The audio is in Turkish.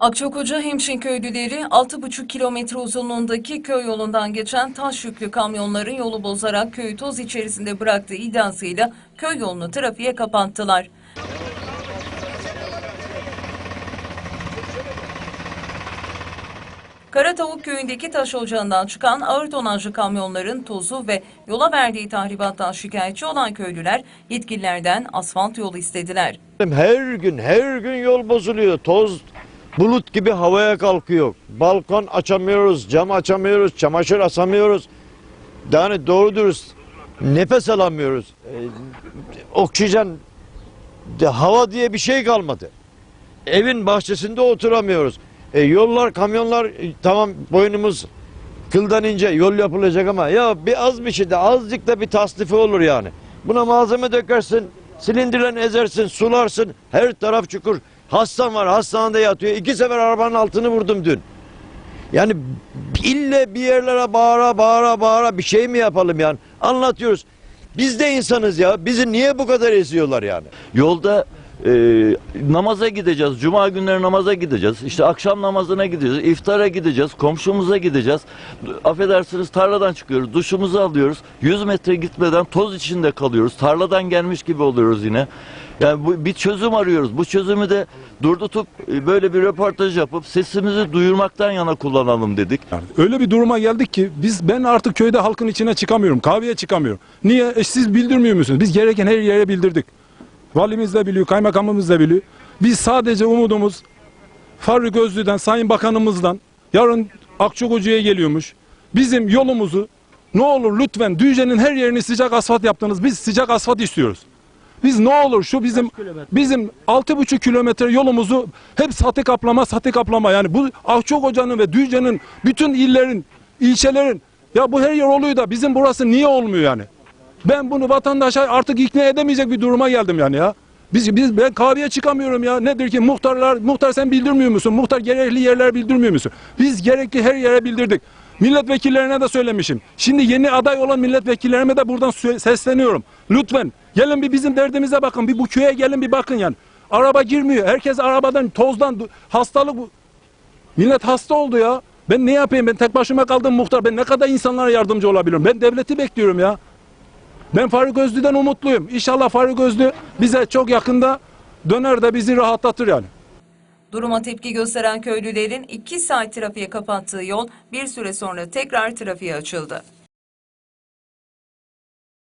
Akçakoca Hemşin köylüleri 6,5 kilometre uzunluğundaki köy yolundan geçen taş yüklü kamyonların yolu bozarak köyü toz içerisinde bıraktığı iddiasıyla köy yolunu trafiğe kapattılar. Karatavuk köyündeki taş ocağından çıkan ağır tonajlı kamyonların tozu ve yola verdiği tahribattan şikayetçi olan köylüler yetkililerden asfalt yolu istediler. Her gün her gün yol bozuluyor. Toz bulut gibi havaya kalkıyor. Balkon açamıyoruz, cam açamıyoruz, çamaşır asamıyoruz. Yani doğru dürüst nefes alamıyoruz. Ee, oksijen de, hava diye bir şey kalmadı. Evin bahçesinde oturamıyoruz. E, yollar, kamyonlar e, tamam boynumuz kıldan ince yol yapılacak ama ya bir az bir şey de azıcık da bir tasnifi olur yani. Buna malzeme dökersin, silindirlerini ezersin, sularsın. Her taraf çukur. Hastam var, hastanede yatıyor. İki sefer arabanın altını vurdum dün. Yani ille bir yerlere bağıra bağıra bağıra bir şey mi yapalım yani? Anlatıyoruz. Biz de insanız ya. Bizi niye bu kadar eziyorlar yani? Yolda e, namaza gideceğiz. Cuma günleri namaza gideceğiz. İşte akşam namazına gideceğiz. iftara gideceğiz. Komşumuza gideceğiz. Affedersiniz tarladan çıkıyoruz. Duşumuzu alıyoruz. 100 metre gitmeden toz içinde kalıyoruz. Tarladan gelmiş gibi oluyoruz yine. Yani bu, bir çözüm arıyoruz. Bu çözümü de durdutup e, böyle bir röportaj yapıp sesimizi duyurmaktan yana kullanalım dedik. Yani öyle bir duruma geldik ki biz ben artık köyde halkın içine çıkamıyorum. Kahveye çıkamıyorum. Niye? E, siz bildirmiyor musunuz? Biz gereken her yere bildirdik. Valimiz de biliyor, kaymakamımız da biliyor. Biz sadece umudumuz Faruk Özlü'den, Sayın Bakanımızdan yarın Akçakoca'ya geliyormuş. Bizim yolumuzu ne olur lütfen Düzce'nin her yerini sıcak asfalt yaptınız. Biz sıcak asfalt istiyoruz. Biz ne olur şu bizim bizim altı buçuk kilometre yolumuzu hep satı kaplama satı kaplama yani bu Akçakoca'nın ve Düzce'nin bütün illerin ilçelerin ya bu her yer oluyor da bizim burası niye olmuyor yani? Ben bunu vatandaşa artık ikna edemeyecek bir duruma geldim yani ya. Biz, biz ben kahveye çıkamıyorum ya. Nedir ki muhtarlar muhtar sen bildirmiyor musun? Muhtar gerekli yerler bildirmiyor musun? Biz gerekli her yere bildirdik. Milletvekillerine de söylemişim. Şimdi yeni aday olan milletvekillerime de buradan sesleniyorum. Lütfen gelin bir bizim derdimize bakın. Bir bu köye gelin bir bakın yani. Araba girmiyor. Herkes arabadan, tozdan, hastalık. Millet hasta oldu ya. Ben ne yapayım? Ben tek başıma kaldım muhtar. Ben ne kadar insanlara yardımcı olabilirim? Ben devleti bekliyorum ya. Ben Faruk Özlü'den umutluyum. İnşallah Faruk Özlü bize çok yakında döner de bizi rahatlatır yani. Duruma tepki gösteren köylülerin 2 saat trafiğe kapattığı yol bir süre sonra tekrar trafiğe açıldı.